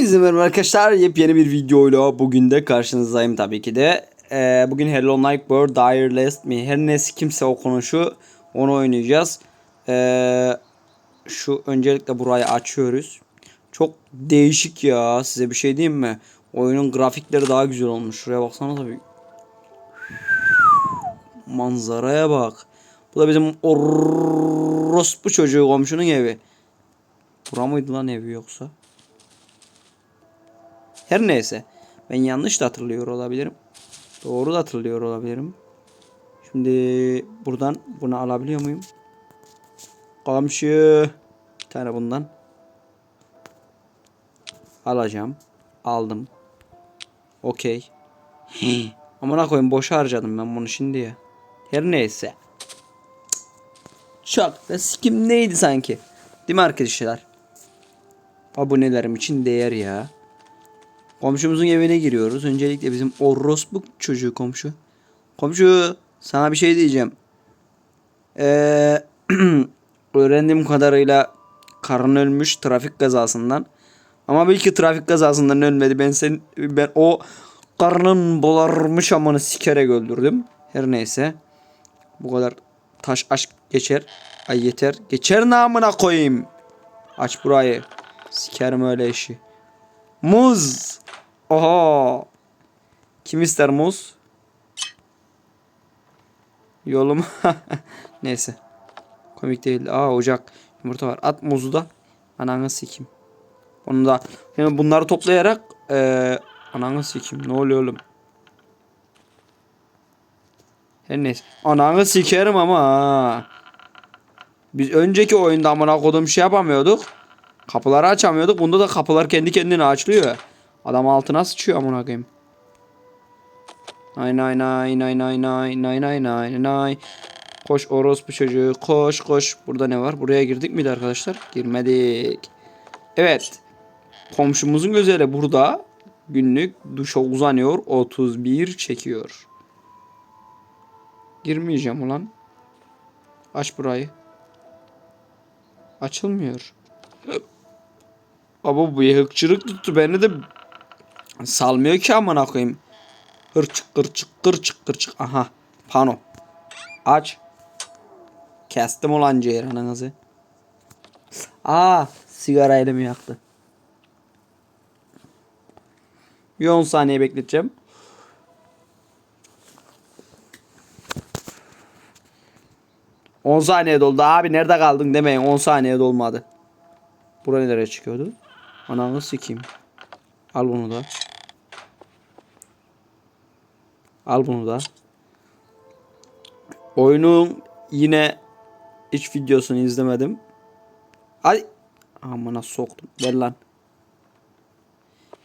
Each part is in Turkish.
Hepinize merhaba arkadaşlar. Yepyeni bir videoyla bugün de karşınızdayım tabii ki de. Ee, bugün Hello Nightmare, Dire Last Me. Her neyse kimse o konuşu onu oynayacağız. Ee, şu öncelikle burayı açıyoruz. Çok değişik ya. Size bir şey diyeyim mi? Oyunun grafikleri daha güzel olmuş. Şuraya baksana tabii. Manzaraya bak. Bu da bizim orospu çocuğu komşunun evi. Bura mıydı lan evi yoksa? Her neyse. Ben yanlış da hatırlıyor olabilirim. Doğru da hatırlıyor olabilirim. Şimdi buradan bunu alabiliyor muyum? Komşu. Bir tane bundan. Alacağım. Aldım. Okey. Amına koyayım boşa harcadım ben bunu şimdi ya. Her neyse. Çok da sikim neydi sanki? Değil mi arkadaşlar? Abonelerim için değer ya. Komşumuzun evine giriyoruz. Öncelikle bizim orospu çocuğu komşu. Komşu sana bir şey diyeceğim. Ee, öğrendiğim kadarıyla karın ölmüş trafik kazasından. Ama belki trafik kazasından ölmedi. Ben sen ben o karnın bolarmış amanı sikerek öldürdüm. Her neyse. Bu kadar taş aşk geçer. Ay yeter. Geçer namına koyayım. Aç burayı. Sikerim öyle işi. Muz. Oha. Kim ister muz? Yolum. Neyse. Komik değil. Aa ocak. Yumurta var. At muzu da. Ananı sikim. Onu da. Yani bunları toplayarak ee, ananı sikim. Ne oluyor oğlum? Her neyse. Ananı sikerim ama. Biz önceki oyunda amına kodum şey yapamıyorduk. Kapıları açamıyorduk. Bunda da kapılar kendi kendine açılıyor. Adam altına sıçıyor amına koyayım. Nay nay nay nay nay nay nay nay nay nay. Koş orospu çocuğu koş koş. Burada ne var? Buraya girdik miydi arkadaşlar? Girmedik. Evet. Komşumuzun gözleri burada. Günlük duşa uzanıyor. 31 çekiyor. Girmeyeceğim ulan. Aç burayı. Açılmıyor. Ama bu hırçılık tuttu beni de salmıyor ki amına koyayım. Hırçık hırçık hırçık hırçık. Aha. Pano. Aç. Kestim ulan ceyranınızı. Aa sigara elimi yaktı. Bir 10 saniye bekleteceğim. On saniye doldu abi nerede kaldın demeyin 10 saniye dolmadı. Buraya nereye çıkıyordu? Ananı sikeyim. Al bunu da. Al bunu da. Oyunun yine hiç videosunu izlemedim. Ay amına soktum. Ver lan.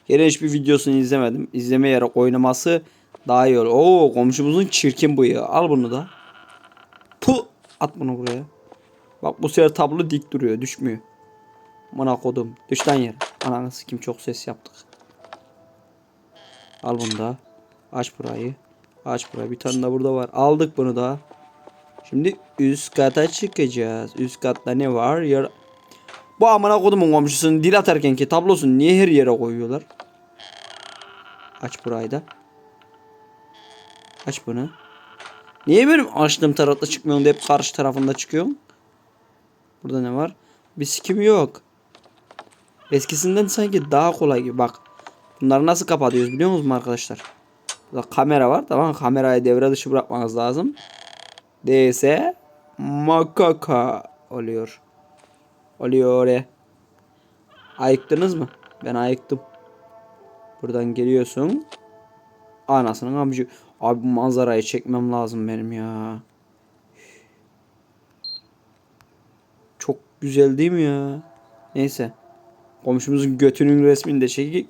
Yine hiçbir videosunu izlemedim. İzlemeyerek oynaması daha iyi olur. Oo komşumuzun çirkin bıyığı. Al bunu da. Pu at bunu buraya. Bak bu sefer tablo dik duruyor, düşmüyor. Mana kodum. Düş lan yere. Ananı kim çok ses yaptık. Al bunu da. Aç burayı. Aç burayı. Bir tane de burada var. Aldık bunu da. Şimdi üst kata çıkacağız. Üst katta ne var? Yer... Bu amına kodumun komşusunun dil atarken ki tablosunu niye her yere koyuyorlar? Aç burayı da. Aç bunu. Niye benim açtığım tarafta çıkmıyorsun da hep karşı tarafında çıkıyorsun? Burada ne var? Bir sikim yok. Eskisinden sanki daha kolay gibi. Bak. Bunları nasıl kapatıyoruz biliyor musunuz arkadaşlar? Kamera var. Tamam? Kamerayı devre dışı bırakmanız lazım. DS makaka oluyor. Oluyor. e. Ayıktınız mı? Ben ayıktım. Buradan geliyorsun. Anasının amcı. Abi bu manzarayı çekmem lazım benim ya. Çok güzel değil mi ya? Neyse. Komşumuzun götünün resmini de çekip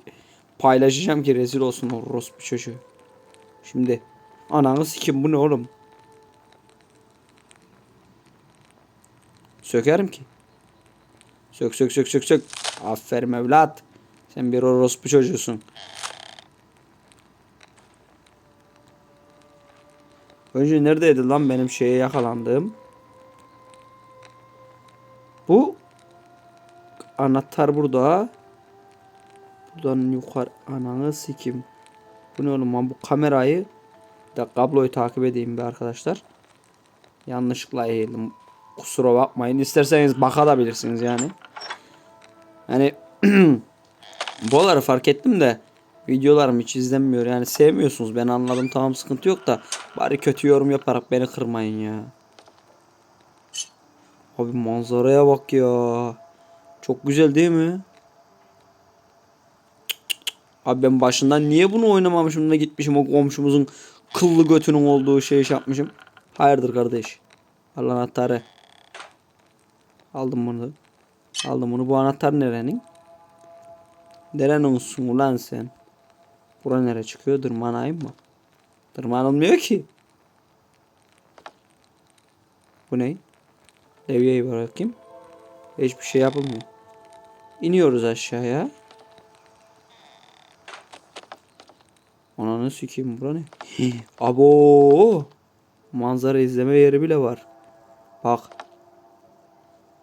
paylaşacağım ki rezil olsun o orospu çocuğu. Şimdi ananı sikim bu ne oğlum? Sökerim ki. Sök sök sök sök sök. Aferin evlat. Sen bir orospu çocuğusun. Önce neredeydi lan benim şeye yakalandığım? Bu anahtar burada. Buradan yukarı ananı sikim. Bu ne oğlum lan bu kamerayı da kabloyu takip edeyim bir arkadaşlar. Yanlışlıkla eğildim. Kusura bakmayın. İsterseniz bakabilirsiniz yani. Hani Boları fark ettim de videolarım hiç izlenmiyor. Yani sevmiyorsunuz. Ben anladım tamam sıkıntı yok da bari kötü yorum yaparak beni kırmayın ya. Abi manzaraya bak ya. Çok güzel değil mi? Abi ben başından niye bunu oynamamışım da gitmişim o komşumuzun kıllı götünün olduğu şeyi şey yapmışım. Hayırdır kardeş. Al anahtarı. Aldım bunu. Aldım bunu. Bu anahtar nerenin? Nerenin olsun ulan sen? Bura nere çıkıyor? Tırmanayım mı? Tırmanılmıyor ki. Bu ne? Levyeyi bırakayım. Hiçbir şey yapılmıyor. İniyoruz aşağıya. Ananı sikeyim bura ne? Abo! Manzara izleme yeri bile var. Bak.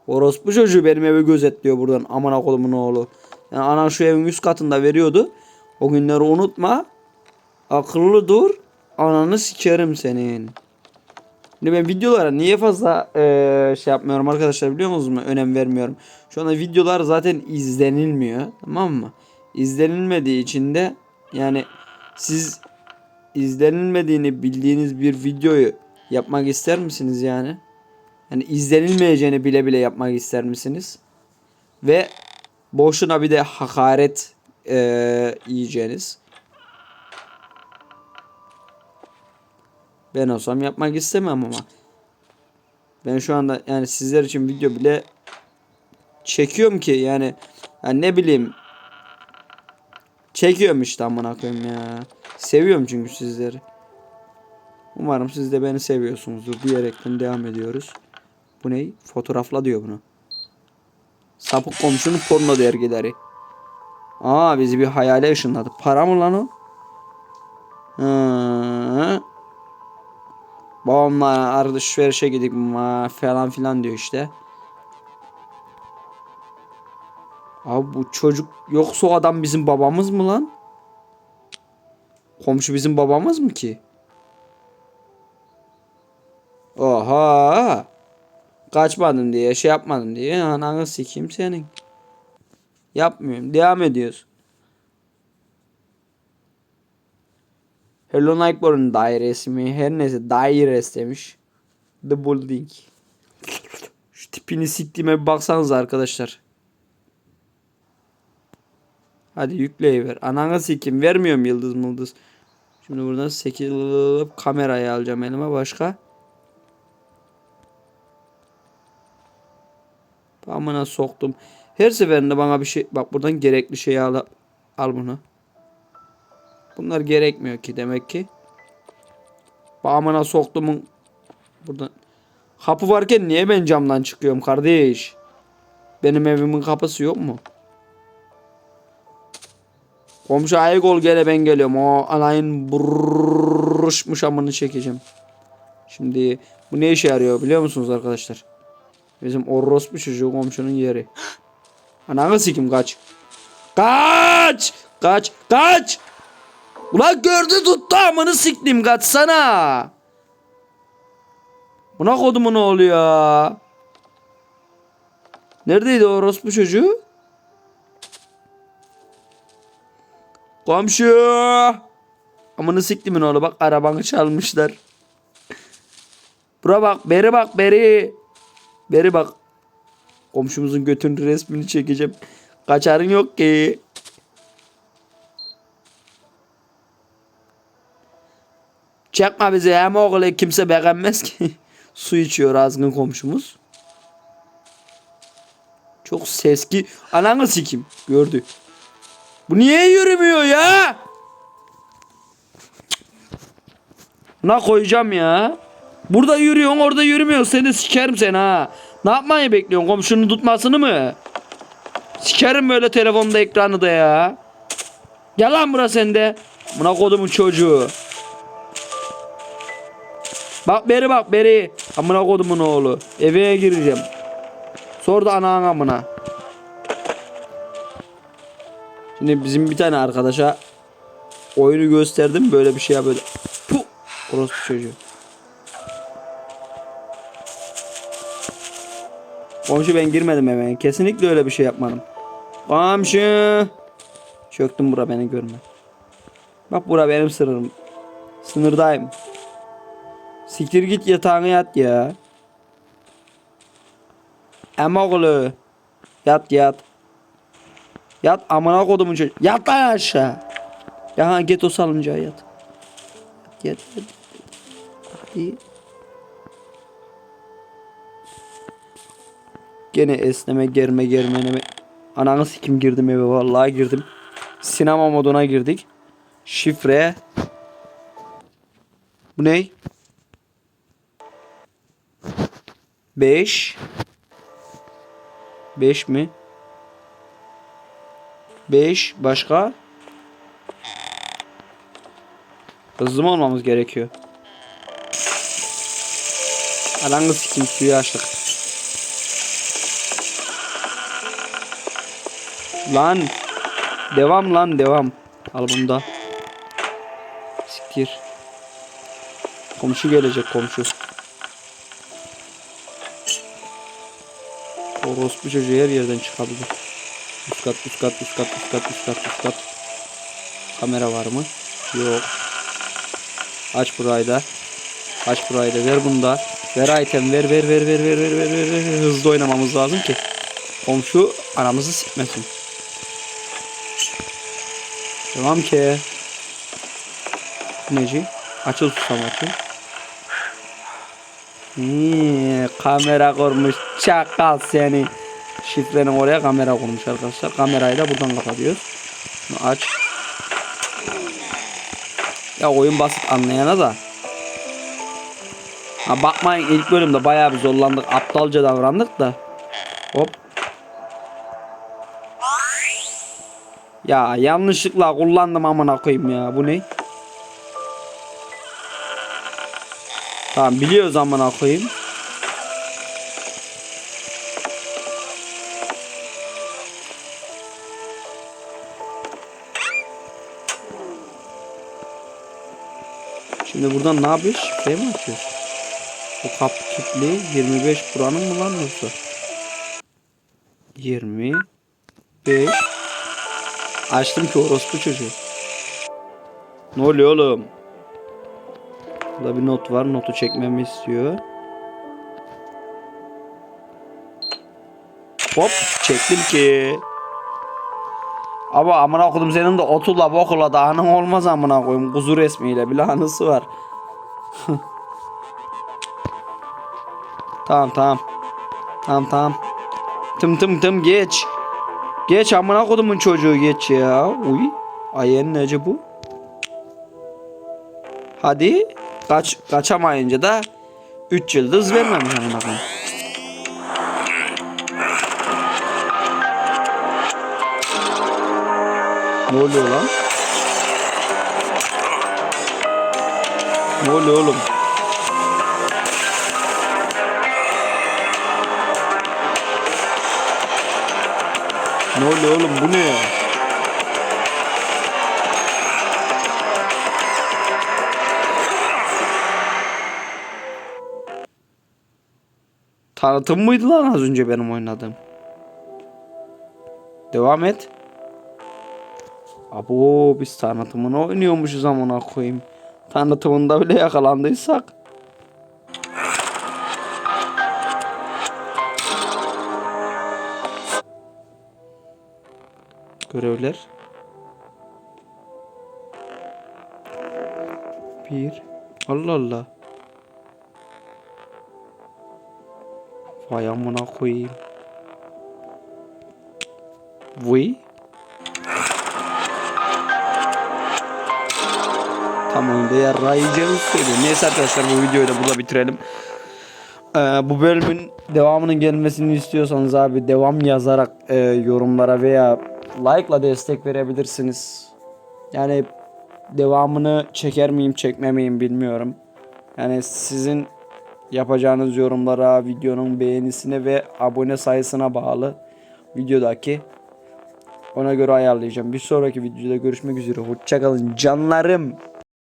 Orospu çocuğu benim evi gözetliyor buradan. Aman akolumun oğlu. Yani anan şu evin üst katında veriyordu. O günleri unutma. Akıllı dur. Ananı sikerim senin. Şimdi ben videolara niye fazla eee, şey yapmıyorum arkadaşlar biliyor musunuz? Önem vermiyorum. Şu anda videolar zaten izlenilmiyor. Tamam mı? İzlenilmediği için de yani siz izlenilmediğini bildiğiniz bir videoyu yapmak ister misiniz yani? Yani izlenilmeyeceğini bile bile yapmak ister misiniz? Ve boşuna bir de hakaret eee yiyeceğiniz. Ben olsam yapmak istemem ama. Ben şu anda yani sizler için video bile çekiyorum ki yani, yani ne bileyim çekiyorum işte amına koyayım ya. Seviyorum çünkü sizleri. Umarım siz de beni seviyorsunuzdur diyerekten devam ediyoruz. Bu ne? Fotoğrafla diyor bunu. Sapık komşunun porno dergileri. Aa bizi bir hayale ışınladı. Para mı lan o? Hı. Babamla alışverişe gidip falan filan diyor işte. Abi bu çocuk yoksa o adam bizim babamız mı lan? Komşu bizim babamız mı ki? Oha! Kaçmadım diye şey yapmadım diye ananı sikeyim senin. Yapmıyorum. Devam ediyoruz. Hello Nightbore'un dairesi mi? Her neyse dairesi demiş. The Building. Şu tipini siktiğime bir baksanız arkadaşlar. Hadi yükleyiver. Ananı sikeyim. Vermiyorum yıldız mıldız. Şimdi buradan 8 kamerayı alacağım elime. Başka? Amına soktum. Her seferinde bana bir şey... Bak buradan gerekli şeyi al. Al bunu. Bunlar gerekmiyor ki demek ki. Bağımına soktumun buradan kapı varken niye ben camdan çıkıyorum kardeş? Benim evimin kapısı yok mu? Komşu ayık ol gele ben geliyorum. O alayın buruşmuş amını çekeceğim. Şimdi bu ne işe yarıyor biliyor musunuz arkadaşlar? Bizim orospu çocuğu komşunun yeri. Ananı sikim kaç. Kaç! Kaç! Kaç! Ulan gördü tuttu amını siktim kaçsana. Buna kodumu ne oluyor? Neredeydi orospu çocuğu? Komşu. Amını siktimin oğlu bak arabanı çalmışlar. Bura bak beri bak beri. Beri bak. Komşumuzun götünün resmini çekeceğim. Kaçarın yok ki. Çekme bizi hem oğlu kimse beğenmez ki. Su içiyor azgın komşumuz. Çok seski. Ananı sikim. Gördü. Bu niye yürümüyor ya? Ne koyacağım ya? Burada yürüyorsun orada yürümüyorsun. Seni sikerim sen ha. Ne yapmayı bekliyorsun? Komşunun tutmasını mı? Sikerim böyle telefonda ekranı da ya. Gel lan bura sende. Buna kodumun çocuğu. Bak beri bak beri. Amına kodumun oğlu. Eve gireceğim. Sor da anağın amına. Şimdi bizim bir tane arkadaşa oyunu gösterdim böyle bir şey ya böyle. Puh! Orospu çocuğu. Komşu ben girmedim hemen. Kesinlikle öyle bir şey yapmadım. Komşu. Çöktüm bura beni görme. Bak bura benim sınırım. Sınırdayım. Siktir git yatağına yat ya. Ama oğlu. Yat yat. Yat amına kodumun çocuğu. Yat lan aşağı. Ya ha, git o salıncağa yat. Yat yat. yat. Hadi. Gene esneme germe germeneme. Ananı sikim girdim eve vallahi girdim. Sinema moduna girdik. Şifre. Bu ne? 5 5 mi? 5 başka? Hızlı mı olmamız gerekiyor? Ananı sikim suyu açtık. Lan. Devam lan devam. Al bunu da. Siktir. Komşu gelecek komşu. Orospu çocuğu her yerden çıkabilir. Üst kat, üst kat, üst kat, üst kat, üst kat, üst kat. Kamera var mı? Yok. Aç burayı da. Aç burayı da. Ver bunu da. Ver item. Ver, ver, ver, ver, ver, ver, ver, ver, ver. Hızlı oynamamız lazım ki. Komşu aramızı sikmesin. Devam ki. Neci? Açıl susam açıl. Hmm, kamera kurmuş çakal seni. Şifrenin oraya kamera kurmuş arkadaşlar. Kamerayı da buradan kapatıyoruz. Bunu aç. Ya oyun basit anlayana da. Ha bakmayın ilk bölümde bayağı bir zorlandık. Aptalca davrandık da. Hop. Ya yanlışlıkla kullandım amına koyayım ya. Bu ne? Tamam biliyoruz amına koyayım. Şimdi buradan ne yapıyoruz? Şifreyi mi açıyoruz? Bu kapı kilitli. 25 buranın mı lan yoksa? 25 Açtım ki orospu çocuğu. Ne oluyor oğlum? Burada bir not var. Notu çekmemi istiyor. Hop çektim ki. Ama amına koydum senin de otulla bokula da anın olmaz amına koyayım. Kuzu resmiyle bile anısı var. tamam tamam. Tamam tamam. Tım tım tım geç. Geç amına kodumun çocuğu geç ya. Uy. Ayen nece bu? Hadi. Kaç kaçamayınca da 3 yıldız vermemiş amına koyayım. Ne oluyor lan? Ne oluyor oğlum? Ne oluyor oğlum bu ne? Tanıtım mıydı lan az önce benim oynadığım? Devam et. Abo biz tanıtımını oynuyormuşuz amına koyayım. Tanıtımında bile yakalandıysak. Görevler. Bir. Allah Allah. Vay amına koyayım. Vay. Tam oyunda yarayacağını söylüyor. Neyse arkadaşlar bu videoyu da burada bitirelim. Ee, bu bölümün devamının gelmesini istiyorsanız abi devam yazarak e, yorumlara veya like'la destek verebilirsiniz. Yani devamını çeker miyim çekme miyim bilmiyorum. Yani sizin yapacağınız yorumlara, videonun beğenisine ve abone sayısına bağlı videodaki. Ona göre ayarlayacağım. Bir sonraki videoda görüşmek üzere. Hoşçakalın canlarım.